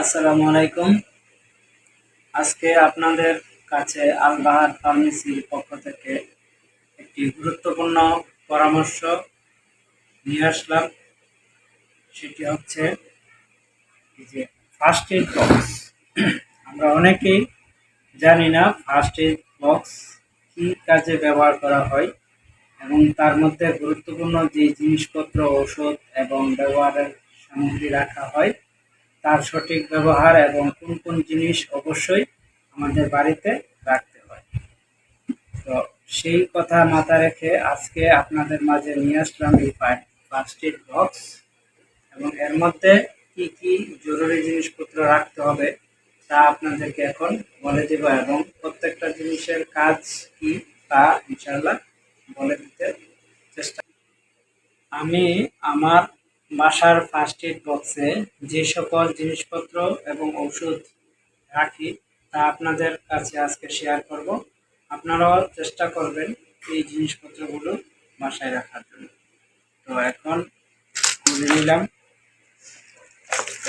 আসসালামু আলাইকুম। আজকে আপনাদের কাছে আলবাহার ফার্মেসির পক্ষ থেকে একটি গুরুত্বপূর্ণ পরামর্শ নিয়ে আসলাম। সেটি হচ্ছে যে ফার্স্ট এইড বক্স আমরা অনেকেই জানি না ফার্স্ট এইড বক্স কী কাজে ব্যবহার করা হয় এবং তার মধ্যে গুরুত্বপূর্ণ যে জিনিসপত্র, ঔষধ এবং ব্যবহারের সামগ্রী রাখা হয় তার সঠিক ব্যবহার এবং কোন কোন জিনিস অবশ্যই আমাদের বাড়িতে রাখতে হয়। তো সেই কথা মাথা রেখে আজকে আপনাদের মাঝে নিয়ে আসলাম এই ফার্স্ট এড বক্স এবং এর মধ্যে কি কি জরুরি জিনিসপত্র রাখতে হবে তা আপনাদেরকে এখন বলে দেব এবং প্রত্যেকটা জিনিসের কাজ কি তা ইনশাল্লাহ বলে দিতে চেষ্টা আমি আমার বাসার ফার্স্ট এড বক্সে যে সকল জিনিসপত্র এবং ওষুধ রাখি, তা আপনাদের কাছে আজকে শেয়ার করব। আপনারাও চেষ্টা করবেন এই জিনিসপত্রগুলো বাসায় রাখার জন্য। তো এখন খুলে নিলাম।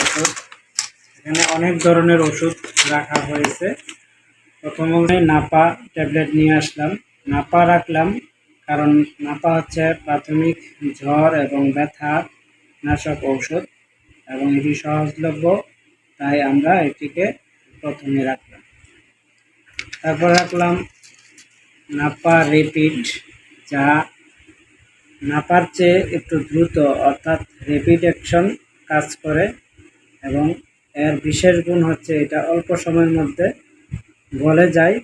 ওষুধ। এখানে অনেক ধরনের ওষুধ রাখা হয়েছে। প্রথমে নাপা ট্যাবলেট নিয়ে আসলাম। নাপা রাখলাম কারণ নাপা হচ্ছে প্রাথমিক জ্বর এবং ব্যথা নাশক ঔষধ এবং এটি সহজলভ্য, তাই আমরা এটিকে প্রথমে রাখলাম। তারপর রাখলাম নাপা রেপিড, যা নাপার চেয়ে একটু দ্রুত অর্থাৎ রেপিড অ্যাকশন কাজ করে এবং এর বিশেষ গুণ হচ্ছে এটা অল্প সময়ের মধ্যে গলে যায়।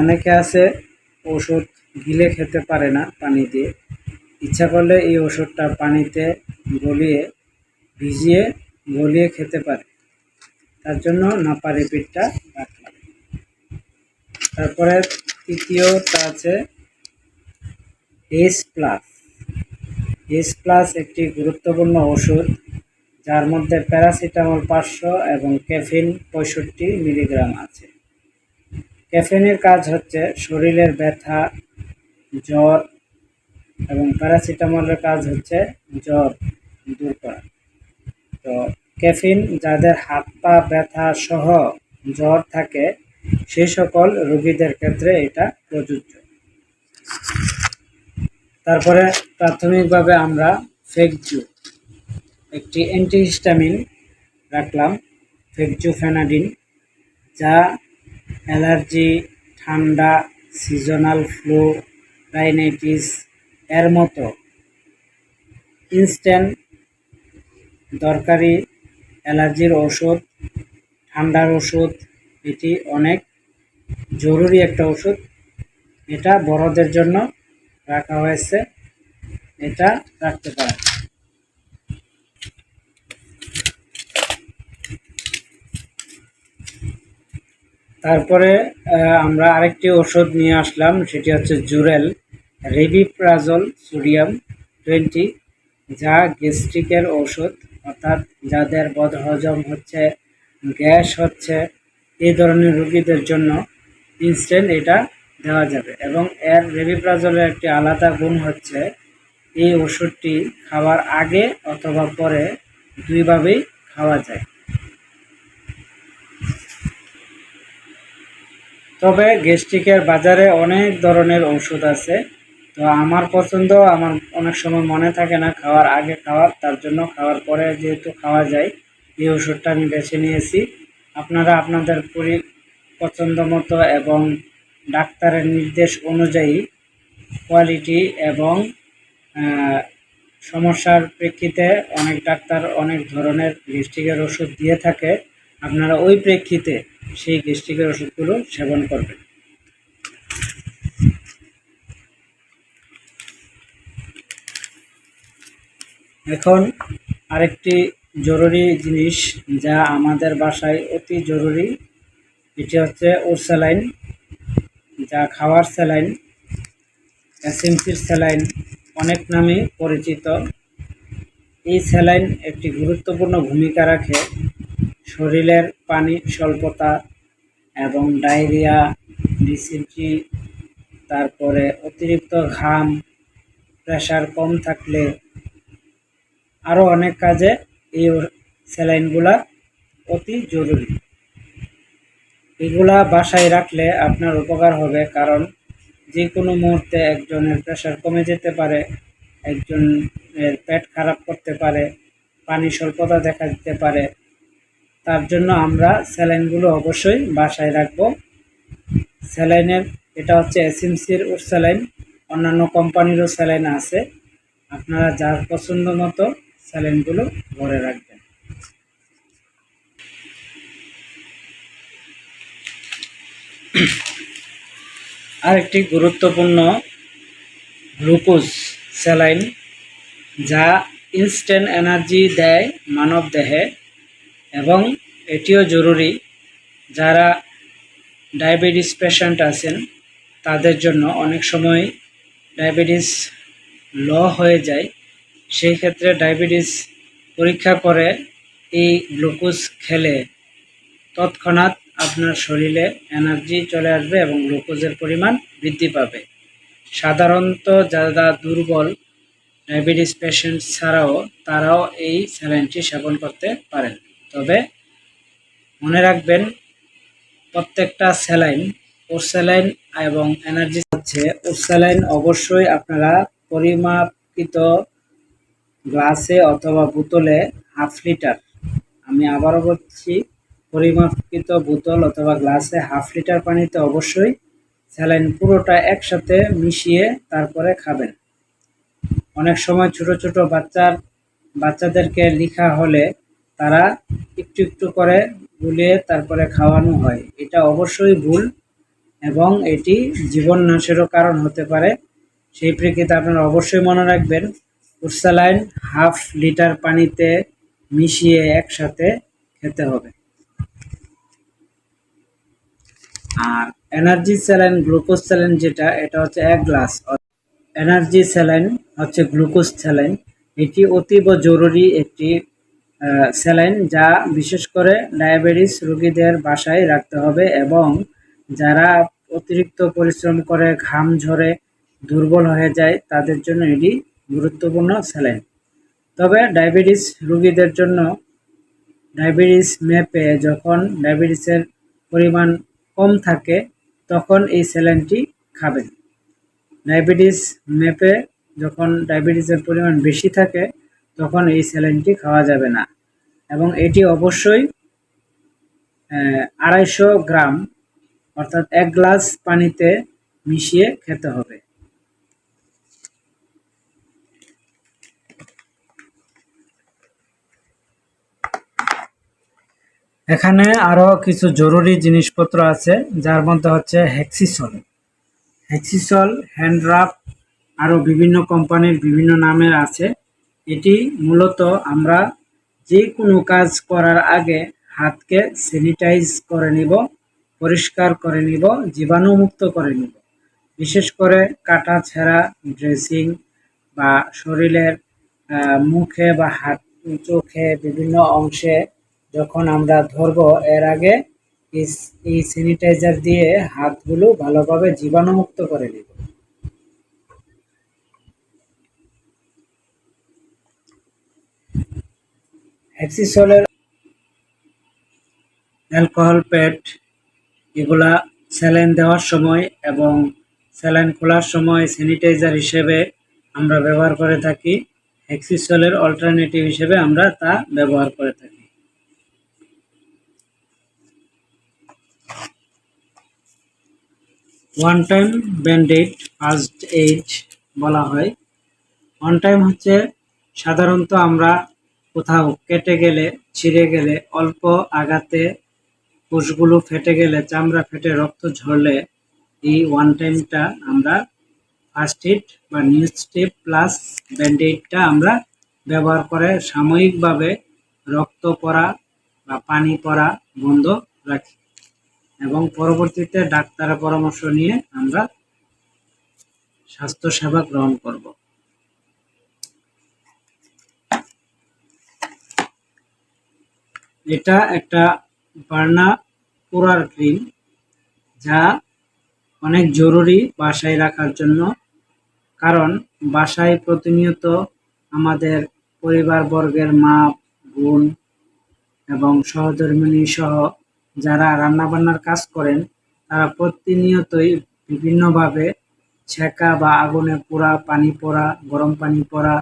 অনেকে আছে, ওষুধ গিলে খেতে পারে না পানি দিয়ে। ইচ্ছা করলে এই ওষুধটা পানিতে গলিয়ে, ভিজিয়ে গলিয়ে খেতে পারে। তার জন্য নাপা রেপিডটা রাখলাম। তারপরে তৃতীয়টা আছে এস প্লাস এস প্লাস একটি গুরুত্বপূর্ণ ওষুধ যার মধ্যে প্যারাসিটামল পাঁচশো এবং ক্যাফিন পঁয়ষট্টি মিলিগ্রাম আছে। ক্যাফিনের কাজ হচ্ছে শরীরের ব্যথা, জ্বর এবং প্যারাসিটামলের কাজ হচ্ছে জ্বর দূর করা। তো ক্যাফিন, যাদের হাত পা ব্যথা সহ জ্বর থাকে সেই সকল রোগীদের ক্ষেত্রে এটা প্রযোজ্য। তারপরে প্রাথমিকভাবে আমরা ফেকজু একটি অ্যান্টিহিস্টামিন রাখলাম ফেকজু ফেনাডিন যা অ্যালার্জি, ঠান্ডা, সিজনাল ফ্লু, রাইনাইটিস এর মতো ইনস্ট্যান্ট দরকারি অ্যালার্জির ওষুধ ঠান্ডার ওষুধ এটি অনেক জরুরি একটা ওষুধ এটা বড়দের জন্য রাখা হয়েছে। এটা রাখতে পারেন। তারপরে আমরা আরেকটি ওষুধ নিয়ে আসলাম, সেটি হচ্ছে জুরেল। রেবিপ্রাজল সোডিয়াম টোয়েন্টি, যা গ্যাস্ট্রিকের ওষুধ অর্থাৎ যাদের বদহজম হচ্ছে, গ্যাস হচ্ছে এই ধরনের রুগীদের জন্য ইনস্ট্যান্ট এটা দেওয়া যাবে। এবং এর রেবিপ্রাজলের একটি আলাদা গুণ হচ্ছে, এই ওষুধটি খাওয়ার আগে অথবা পরে দুইভাবেই খাওয়া যায়। তবে গ্যাস্ট্রিকের বাজারে অনেক ধরনের ওষুধ আছে তো আমার পছন্দ, আমার অনেক সময় মনে থাকে না খাওয়ার আগে খাওয়ার, তার জন্য খাওয়ার পরে যেহেতু খাওয়া যায়, এই ওষুধটা আমি বেছে নিয়েছি। আপনারা আপনাদের পরি পছন্দ মতো এবং ডাক্তারের নির্দেশ অনুযায়ী কোয়ালিটি এবং সমস্যার প্রেক্ষিতে অনেক ডাক্তার অনেক ধরনের গ্যাস্ট্রিকের ওষুধ দিয়ে থাকে। আপনারা ওই প্রেক্ষিতে সেই গ্যাস্ট্রিকের ওষুধগুলো সেবন করবেন। এখন আরেকটি জরুরি জিনিস যা আমাদের বাসায় অতি জরুরি, এটি হচ্ছে ওর স্যালাইন, যা খাওয়ার স্যালাইন এসএমসির স্যালাইন, অনেক নামে পরিচিত। এই স্যালাইন একটি গুরুত্বপূর্ণ ভূমিকা রাখে শরীরের পানি স্বল্পতা এবং ডায়রিয়া ডিসেন্ট্রি তারপরে অতিরিক্ত ঘাম, প্রেশার কম থাকলে আরও অনেক কাজে এই স্যালাইনগুলা অতি জরুরি। এগুলা বাসায় রাখলে আপনার উপকার হবে কারণ যে কোনো মুহূর্তে একজনের প্রেশার কমে যেতে পারে, একজনের পেট খারাপ করতে পারে পানি স্বল্পতা দেখা দিতে পারে। তার জন্য আমরা স্যালাইনগুলো অবশ্যই বাসায় রাখব। স্যালাইনের, এটা হচ্ছে এসএমসির ওর স্যালাইন, অন্যান্য কোম্পানিরও স্যালাইন আছে। আপনারা যার পছন্দ মতো স্যালাইনগুলো ভরে রাখবেন। আরেকটি গুরুত্বপূর্ণ গ্লুকোজ স্যালাইন যা ইনস্ট্যান্ট এনার্জি দেয় মানব দেহে এবং এটিও জরুরি যারা ডায়াবেটিস পেশেন্ট আছেন, তাদের জন্য অনেক সময় ডায়াবেটিস ল হয়ে যায়। সেই ক্ষেত্রে ডায়াবেটিস পরীক্ষা করে এই গ্লুকোজ খেলে তৎক্ষণাৎ আপনার শরীরে এনার্জি চলে আসবে এবং গ্লুকোজের পরিমাণ বৃদ্ধি পাবে। সাধারণত যারা দুর্বল ডায়াবেটিস পেশেন্ট ছাড়াও তারাও এই স্যালাইনটি সেবন করতে পারেন। তবে মনে রাখবেন, প্রত্যেকটা স্যালাইন ওরস্যালাইন এবং এনার্জি হচ্ছে, ওরস্যালাইন অবশ্যই আপনারা পরিমাপিত গ্লাসে অথবা বোতলে হাফ লিটার। আমি আবারও বলছি পরিমাপিত বোতল অথবা গ্লাসে হাফ লিটার পানিতে অবশ্যই স্যালাইন পুরোটা একসাথে মিশিয়ে তারপরে খাবেন। অনেক সময় ছোট ছোট বাচ্চার, বাচ্চাদেরকে লিখা হলে তারা একটু একটু করে গুলিয়ে তারপরে খাওয়ানো হয়। এটা অবশ্যই ভুল এবং এটি জীবন নাশেরও কারণ হতে পারে। সেই প্রেক্ষিতে আপনারা অবশ্যই মনে রাখবেন উর্সালাইন হাফ লিটার পানিতে মিশিয়ে একসাথে খেতে হবে। আর এনার্জি স্যালাইন, গ্লুকোজ স্যালাইন যেটা, এটা হচ্ছে এক গ্লাস। এনার্জি স্যালাইন হচ্ছে গ্লুকোজ স্যালাইন। এটি অতীব জরুরি একটি স্যালাইন যা বিশেষ করে ডায়াবেটিস রোগীদের বাসায় রাখতে হবে এবং যারা অতিরিক্ত পরিশ্রম করে ঘাম ঝরে দুর্বল হয়ে যায়, তাদের জন্য এটি গুরুত্বপূর্ণ স্যালাইন। তবে ডায়াবেটিস রোগীদের জন্য ডায়াবেটিস মেপে যখন ডায়াবেটিসের পরিমাণ কম থাকে, তখন এই স্যালাইনটি খাবেন। ডায়াবেটিস মেপে যখন ডায়াবেটিসের পরিমাণ বেশি থাকে, তখন এই স্যালাইনটি খাওয়া যাবে না। এবং এটি অবশ্যই আড়াইশো গ্রাম, অর্থাৎ এক গ্লাস পানিতে মিশিয়ে খেতে হবে। এখানে আরও কিছু জরুরি জিনিসপত্র আছে, যার মধ্যে হচ্ছে হেক্সিসল হেক্সিসল হ্যান্ডরাপ আরও বিভিন্ন কোম্পানির বিভিন্ন নামের আছে। এটি মূলত আমরা যে কোনো কাজ করার আগে হাতকে স্যানিটাইজ করে নিব, পরিষ্কার করে নিব, জীবাণুমুক্ত করে নিব। বিশেষ করে কাটা ছেঁড়া ড্রেসিং বা শরীরের মুখে বা হাত, চোখে বিভিন্ন অংশে যখন আমরা ধরব, এর আগে এই স্যানিটাইজার দিয়ে হাতগুলো ভালোভাবে জীবাণুমুক্ত করে নিব। হ্যাক্সিসলের অ্যালকোহল প্যাড এগুলা স্যালাইন দেওয়ার সময় এবং স্যালাইন খোলার সময় স্যানিটাইজার হিসেবে আমরা ব্যবহার করে থাকি। হ্যাক্সিসলের অল্টারনেটিভ হিসেবে আমরা তা ব্যবহার করে থাকি। One time bandaid first aid বলা হয়। ওয়ান টাইম হচ্ছে সাধারণত আমরা কোথাও কেটে গেলে, ছিঁড়ে গেলে, অল্প আঘাতে কোষগুলো ফেটে গেলে, চামড়া ফেটে, রক্ত ঝরলে এই ওয়ান টাইমটা আমরা ফার্স্ট এইড বা নিউজ স্টেপ প্লাস ব্যান্ডেডটা আমরা ব্যবহার করে সাময়িকভাবে রক্ত পড়া বা পানি পড়া বন্ধ রাখি। এবং পরবর্তীতে ডাক্তারের পরামর্শ নিয়ে আমরা স্বাস্থ্যসেবা গ্রহণ করব। এটা একটা বার্না পোড়ার ক্রিম যা অনেক জরুরি বাসায় রাখার জন্য, কারণ বাসায় প্রতিনিয়ত আমাদের পরিবারবর্গের মা, বোন এবং সহধর্মিণী সহ যারা রান্নাবান্নার কাজ করেন, তারা প্রতিনিয়তই বিভিন্নভাবে ছেঁকা বা আগুনে পোড়া, পানি পোড়া, গরম পানি পোড়া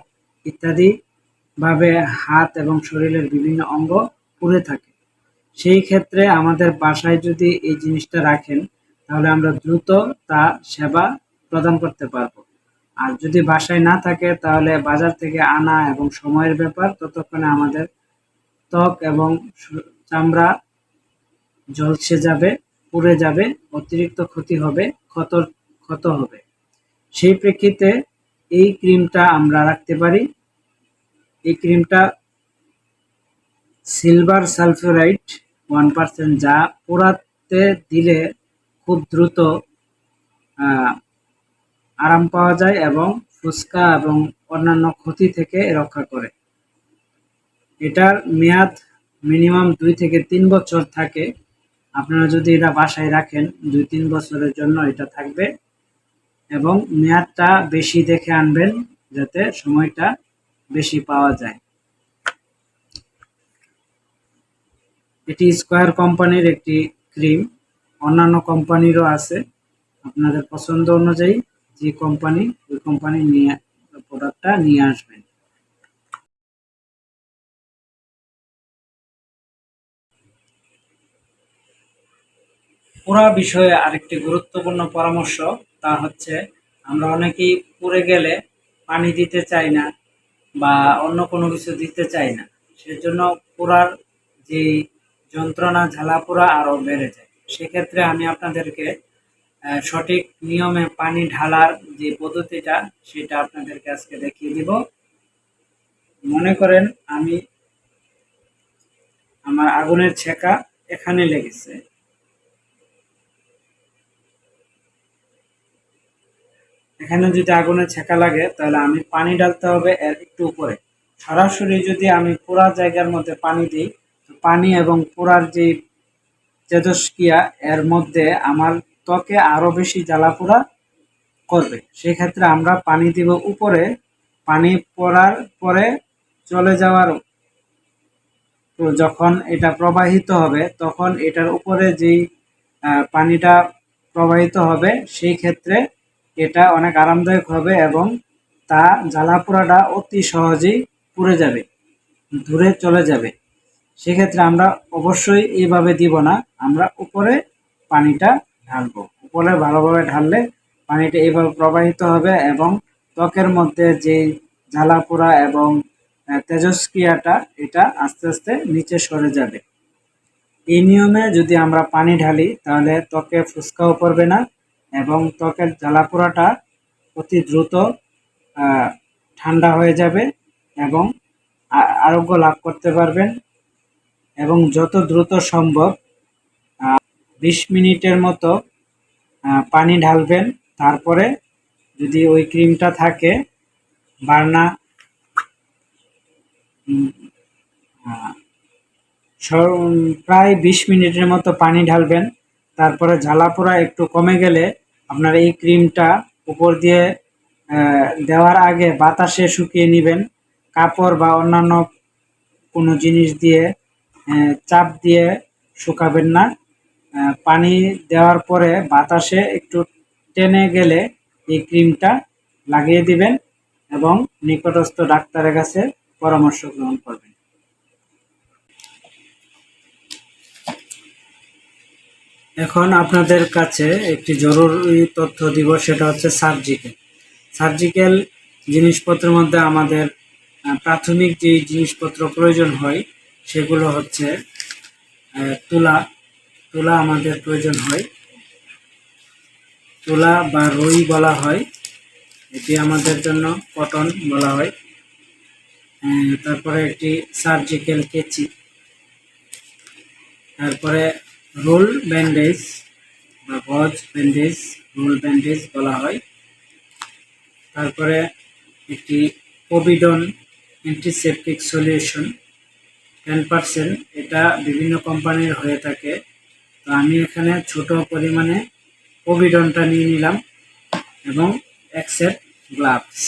ইত্যাদি ভাবে হাত এবং শরীরের বিভিন্ন অঙ্গ পুড়ে থাকে। সেই ক্ষেত্রে আমাদের বাসায় যদি এই জিনিসটা রাখেন, তাহলে আমরা দ্রুত তা সেবা প্রদান করতে পারব। আর যদি বাসায় না থাকে, তাহলে বাজার থেকে আনা এবং সময়ের ব্যাপার, ততক্ষণে আমাদের ত্বক এবং চামড়া ঝলসে যাবে, পুড়ে যাবে, অতিরিক্ত ক্ষতি হবে ক্ষত ক্ষত হবে। সেই প্রেক্ষিতে এই ক্রিমটা আমরা রাখতে পারি। এই ক্রিমটা সিলভার সালফিউরাইড ওয়ান পার্সেন্ট যা পোড়াতে দিলে খুব দ্রুত আরাম পাওয়া যায় এবং ফুসকা এবং অন্যান্য ক্ষতি থেকে রক্ষা করে। এটার মেয়াদ মিনিমাম দুই থেকে তিন বছর থাকে। আপনারা যদি এটা বাসায় রাখেন, দুই তিন বছরের জন্য এটা থাকবে এবং মেয়াদটা বেশি দেখে আনবেন যাতে সময়টা বেশি পাওয়া যায়। এটি স্কোয়ার কোম্পানির একটি ক্রিম, অন্যান্য কোম্পানিরও আছে। আপনাদের পছন্দ অনুযায়ী যে কোম্পানি, ওই কোম্পানি নিয়ে প্রোডাক্টটা নিয়ে আসবেন পুরা বিষয়ে আরেকটি গুরুত্বপূর্ণ পরামর্শ, তা হচ্ছে আমরা অনেকেই পুড়ে গেলে পানি দিতে চাই না বা অন্য কোনো কিছু দিতে চাই না। সেজন্য পোড়ার যে যন্ত্রণা ঝালা পোড়া আরও বেড়ে যায়। সেক্ষেত্রে আমি আপনাদেরকে সঠিক নিয়মে পানি ঢালার যে পদ্ধতিটা, সেটা আপনাদেরকে আজকে দেখিয়ে দিব। মনে করেন আমি আমার আগুনের ছেঁকা এখানে লেগেছে। এখানে যদি আগুনে ছেঁকা লাগে, তাহলে আমি পানি ঢালতে হবে এর একটু উপরে। সরাসরি যদি আমি পোড়া জায়গার মধ্যে পানি দিই পানি এবং পোড়ার যে তেজস্ক্রিয়া, এর মধ্যে আমার ত্বকে আরও বেশি জ্বালা পোড়া করবে। সেক্ষেত্রে আমরা পানি দিব উপরে। পানি পড়ার পরে চলে যাওয়ার তো যখন এটা প্রবাহিত হবে, তখন এটার উপরে যেই পানিটা প্রবাহিত হবে, সেই ক্ষেত্রে এটা অনেক আরামদায়ক হবে এবং তা জ্বালা পোড়াটা অতি সহজেই পুড়ে যাবে দূরে চলে যাবে। সেক্ষেত্রে আমরা অবশ্যই এইভাবে দিব না, আমরা উপরে পানিটা ঢালবো। উপরে ভালোভাবে ঢাললে পানিটা এইভাবে প্রবাহিত হবে এবং ত্বকের মধ্যে যে জ্বালা পোড়া এবং তেজস্ক্রিয়াটা, এটা আস্তে আস্তে নিচে সরে যাবে। এই নিয়মে যদি আমরা পানি ঢালি, তাহলে ত্বকে ফুসকাও পড়বে না এবং ত্বকের জ্বালা পোড়াটা অতি দ্রুত ঠান্ডা হয়ে যাবে এবং আরোগ্য লাভ করতে পারবেন এবং যত দ্রুত সম্ভব বিশ মিনিটের মতো পানি ঢালবেন। তারপরে যদি ওই ক্রিমটা থাকে, বার্না প্রায় বিশ মিনিটের মতো পানি ঢালবেন। তারপরে জ্বালা পোড়া একটু কমে গেলে আপনার এই ক্রিমটা উপর দিয়ে দেওয়ার আগে বাতাসে শুকিয়ে নেবেন। কাপড় বা অন্যান্য কোনো জিনিস দিয়ে চাপ দিয়ে শুকাবেন না। পানি দেওয়ার পরে বাতাসে একটু টেনে গেলে এই ক্রিমটা লাগিয়ে দিবেন এবং নিকটস্থ ডাক্তারের কাছে পরামর্শ গ্রহণ করবেন। এখন আপনাদের কাছে একটি জরুরি তথ্য দিব, সেটা হচ্ছে সার্জিক্যাল সার্জিক্যাল জিনিসপত্রের মধ্যে আমাদের প্রাথমিক যে জিনিসপত্র প্রয়োজন হয়, সেগুলো হচ্ছে তুলা। তুলা আমাদের প্রয়োজন হয়। তুলা বা রুই বলা হয়, এটি আমাদের জন্য কটন বলা হয়। তারপরে একটি সার্জিক্যাল কেচি। তারপরে রোল ব্যান্ডেজ বা গজ ব্যান্ডেজ, রোল ব্যান্ডেজ বলা হয়। তারপরে একটি কোভিডন অ্যান্টিসেপটিক সলিউশন টেন পার্সেন্ট এটা বিভিন্ন কোম্পানির হয়ে থাকে। তো আমি এখানে ছোট পরিমাণে কোভিডনটা নিয়ে নিলাম এবং এক গ্লাভস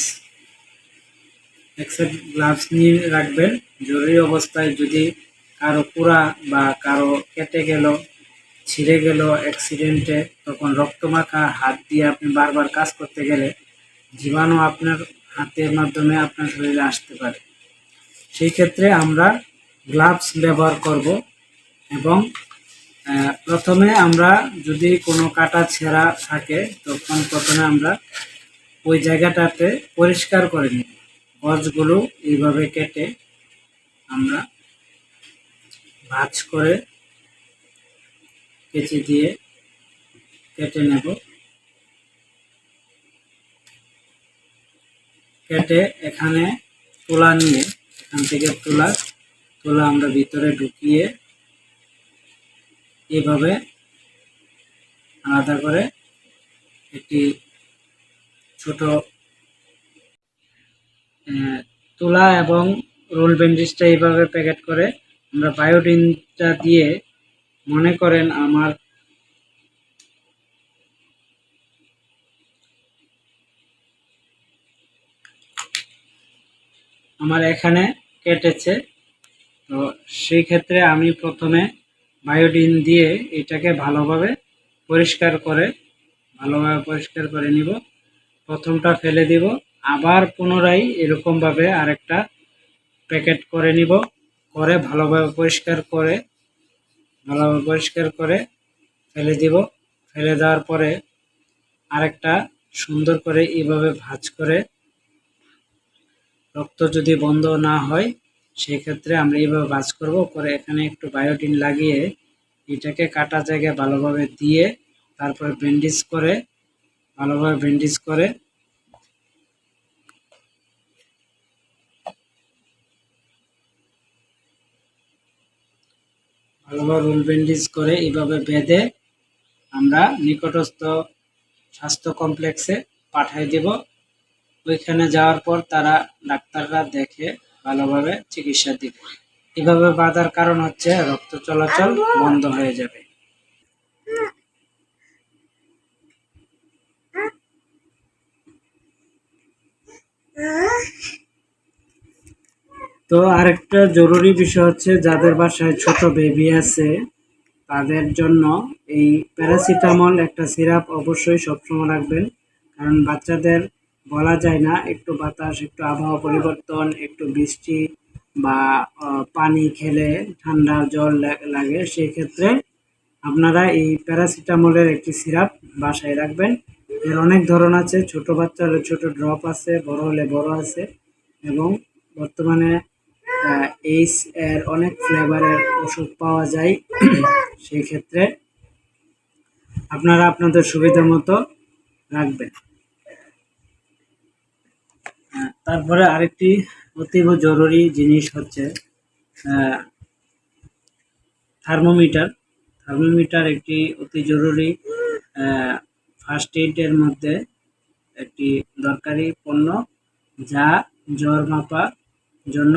এক গ্লাভস নিয়ে রাখবেন। জরুরি অবস্থায় যদি কারও পুরা বা কারও কেটে গেল ছিঁড়ে গেল অ্যাক্সিডেন্টে তখন রক্তমাখা হাত দিয়ে আপনি বারবার কাজ করতে গেলে জীবাণু আপনার হাতের মাধ্যমে আপনার শরীরে আসতে পারে। সেই ক্ষেত্রে আমরা গ্লাভস ব্যবহার করব এবং প্রথমে আমরা যদি কোনো কাটা ছেঁড়া থাকে, তখন প্রথমে আমরা ওই জায়গাটাতে পরিষ্কার করে নিব। গছগুলো এইভাবে কেটে আমরা ভাজ করে কেচি দিয়ে কেটে নেব। কেটে এখানে তুলা নিয়ে, এখান থেকে তুলা তুলা আমরা ভিতরে ঢুকিয়ে এভাবে আলাদা করে একটি ছোট তুলা এবং রোল ব্যান্ডেজটা এইভাবে প্যাকেট করে আমরা বায়োডিনটা দিয়ে মনে করেন আমার আমার এখানে কেটেছে। তো সেই ক্ষেত্রে আমি প্রথমে বায়োডিন দিয়ে এটাকে ভালোভাবে পরিষ্কার করে, ভালোভাবে পরিষ্কার করে নিব। প্রথমটা ফেলে দিব। আবার পুনরায় এরকমভাবে আরেকটা প্যাকেট করে নিব। করে ভালোভাবে পরিষ্কার করে ভালোভাবে পরিষ্কার করে ফেলে দিব। ফেলে দেওয়ার পরে আরেকটা সুন্দর করে এইভাবে ভাঁজ করে রক্ত যদি বন্ধ না হয় সেই ক্ষেত্রে আমরা এইভাবে ভাঁজ করব। করে এখানে একটু বায়োটিন লাগিয়ে এটাকে কাটা জায়গায় ভালোভাবে দিয়ে তারপরে ব্যান্ডেজ করে, ভালোভাবে ব্যান্ডেজ করে ভালোভাবে রুল ব্যান্ডেজ করে এইভাবে বেঁধে আমরা নিকটস্থ স্বাস্থ্য কমপ্লেক্সে পাঠিয়ে দেব ওইখানে যাওয়ার পর তারা ডাক্তাররা দেখে ভালোভাবে চিকিৎসা দিবে এভাবে বাঁধার কারণ হচ্ছে রক্ত চলাচল বন্ধ হয়ে যাবে তো আরেকটা জরুরি বিষয় হচ্ছে যাদের বাসায় ছোট বেবি আছে, তাদের জন্য এই প্যারাসিটামল একটা সিরাপ অবশ্যই সবসময় রাখবেন। কারণ বাচ্চাদের বলা যায় না, একটু বাতাস, একটু আবহাওয়া পরিবর্তন, একটু বৃষ্টি বা পানি খেলে ঠান্ডা জল লাগে সেই ক্ষেত্রে আপনারা এই প্যারাসিটামলের একটি সিরাপ বাসায় রাখবেন। এর অনেক ধরন আছে, ছোট বাচ্চার ছোট ড্রপ আছে, বড় হলে বড় আছে এবং বর্তমানে এইস এর অনেক ফ্লেভারের ওষুধ পাওয়া যায়। সেই ক্ষেত্রে আপনারা আপনাদের সুবিধা মতো রাখবেন। তারপরে আরেকটি অতীব জরুরি জিনিস হচ্ছে থার্মোমিটার থার্মোমিটার একটি অতি জরুরি ফার্স্ট এইডের মধ্যে একটি দরকারি পণ্য যা জ্বর মাপার জন্য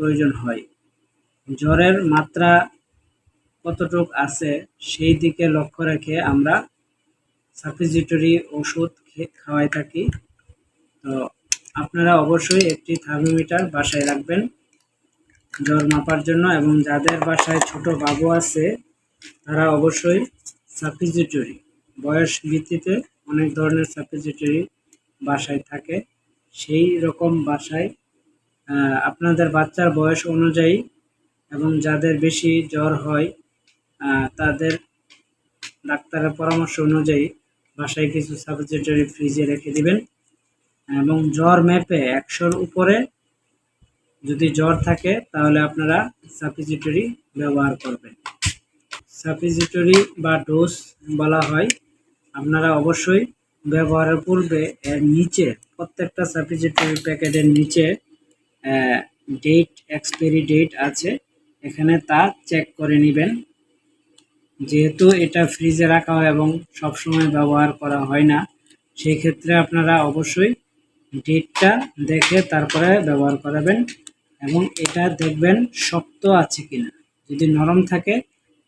প্রয়োজন হয়। জ্বরের মাত্রা কতটুক আছে সেই দিকে লক্ষ্য রেখে আমরা সাপিজিটরি ওষুধ খাওয়াই থাকি। তো আপনারা অবশ্যই একটি থার্মোমিটার বাসায় রাখবেন জ্বর মাপার জন্য এবং যাদের বাসায় ছোট বাবু আছে, তারা অবশ্যই সাপিজিটরি বয়স ভিত্তিতে অনেক ধরনের সাপিজিটরি বাসায় থাকে। সেই রকম বাসায় আপনাদের বাচ্চার বয়স অনুযায়ী এবং যাদের বেশি জ্বর হয় তাদের ডাক্তারের পরামর্শ অনুযায়ী বাসায় কিছু সাবজেক্টরি ফ্রিজে রেখে দিবেন। এবং জ্বর ম্যাপে একশোর উপরে যদি জ্বর থাকে, তাহলে আপনারা সাপিজিটরি ব্যবহার করবেন। সাপিজিটরি বা ডোজ বলা হয়, আপনারা অবশ্যই ব্যবহারের পূর্বে এর নিচে প্রত্যেকটা সাপিজিটরি প্যাকেটের নিচে ডেট এক্সপায়ারি ডেট আছে। এখানে তা চেক করে নেবেন। যেহেতু এটা ফ্রিজে রাখা হয় এবং সবসময় ব্যবহার করা হয় না সেই ক্ষেত্রে আপনারা অবশ্যই ডেটটা দেখে তারপরে ব্যবহার করাবেন এবং এটা দেখবেন শক্ত আছে কিনা। যদি নরম থাকে,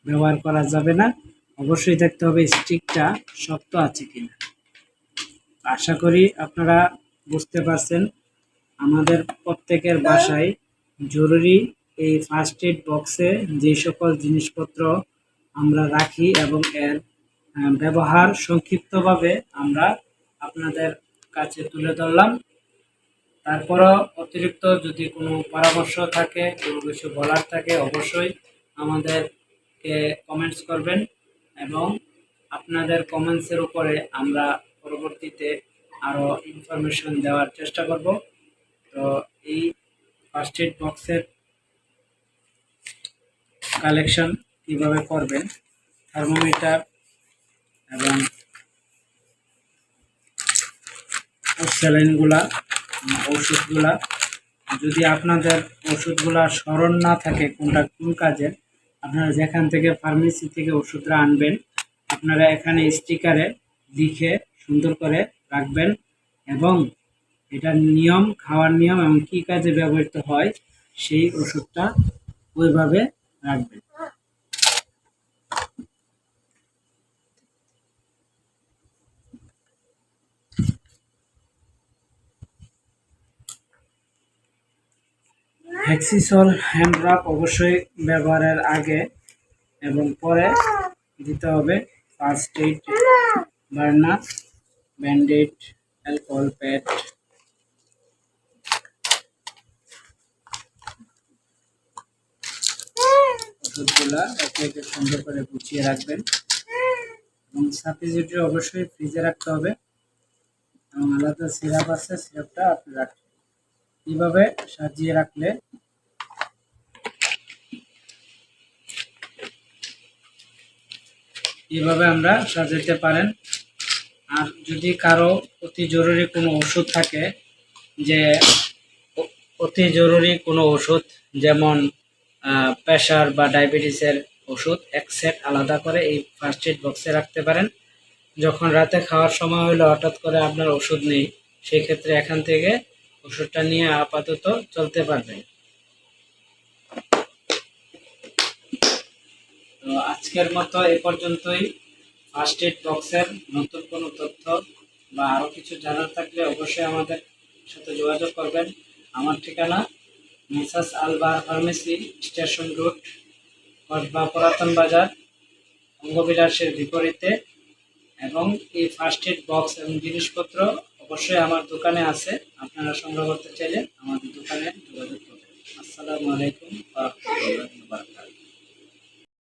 ব্যবহার করা যাবে না। অবশ্যই দেখতে হবে স্টিকটা শক্ত আছে কিনা। আশা করি আপনারা বুঝতে পারছেন। আমাদের প্রত্যেকের বাসায় জরুরি এই ফার্স্ট এড বক্সে যে সকল জিনিসপত্র আমরা রাখি এবং এর ব্যবহার সংক্ষিপ্তভাবে আমরা আপনাদের কাছে তুলে ধরলাম। তারপরও অতিরিক্ত যদি কোনো পরামর্শ থাকে, কোনো কিছু বলার থাকে, অবশ্যই আমাদেরকে কমেন্টস করবেন এবং আপনাদের কমেন্টসের উপরে আমরা পরবর্তীতে আরও ইনফরমেশন দেওয়ার চেষ্টা করব। তো এই ফার্স্ট এড বক্সের কালেকশন কীভাবে করবেন? থার্মোমিটার এবং স্যালাইনগুলা ওষুধগুলা যদি আপনাদের ওষুধগুলা স্মরণ না থাকে কোনটা কোন কাজের আপনারা যেখান থেকে ফার্মেসি থেকে ওষুধটা আনবেন, আপনারা এখানে স্টিকারে লিখে সুন্দর করে রাখবেন এবং এটার নিয়ম, খাওয়ার নিয়ম এবং কী কাজে ব্যবহৃত হয়, সেই ওষুধটা ওইভাবে রাখবেন। হ্যাক্সিসল হ্যান্ড রাব অবশ্যই ব্যবহারের আগে এবং পরে দিতে হবে। First aid burner band aid alcohol pad ওষুধগুলা একে সুন্দর করে গুছিয়ে রাখবেন। এবং সাপিজিটি অবশ্যই ফ্রিজে রাখতে হবে। এবং আলাদা সিরাপ আছে, সিরাপটা আপনি রাখবেন। এইভাবে সাজিয়ে রাখলে এইভাবে আমরা সাজাতে পারেন। আর যদি কারও অতি জরুরি কোনো ওষুধ থাকে, যে অতি জরুরি কোনো ওষুধ, যেমন প্রেশার বা ডায়াবেটিসের ওষুধ এক সেট আলাদা করে এই ফার্স্ট এড বক্সে রাখতে পারেন। যখন রাতে খাওয়ার সময় হলো হঠাৎ করে আপনার ওষুধ নেই সেই ক্ষেত্রে এখান থেকে ওষুধটা নিয়ে আপাতত চলতে পারবেন। তো আজকের মতো এ পর্যন্তই। ফার্স্ট এড বক্সের নতুন কোনো তথ্য বা আরও কিছু জানার থাকলে অবশ্যই আমাদের সাথে যোগাযোগ করবেন। আমার ঠিকানা মেসাস আলবার ফার্মেসি স্টেশন রোড, কসবা পুরাতন বাজার, অঙ্গবিলাসের বিপরীতে। এবং এই ফার্স্ট এড বক্স এবং জিনিসপত্র অবশ্যই আমার দোকানে আছে। আপনারা সংগ্রহ করতে চাইলে আমাদের দোকানে যোগাযোগ করবেন। আসসালামু আলাইকুম রাহমাতুল্লাহি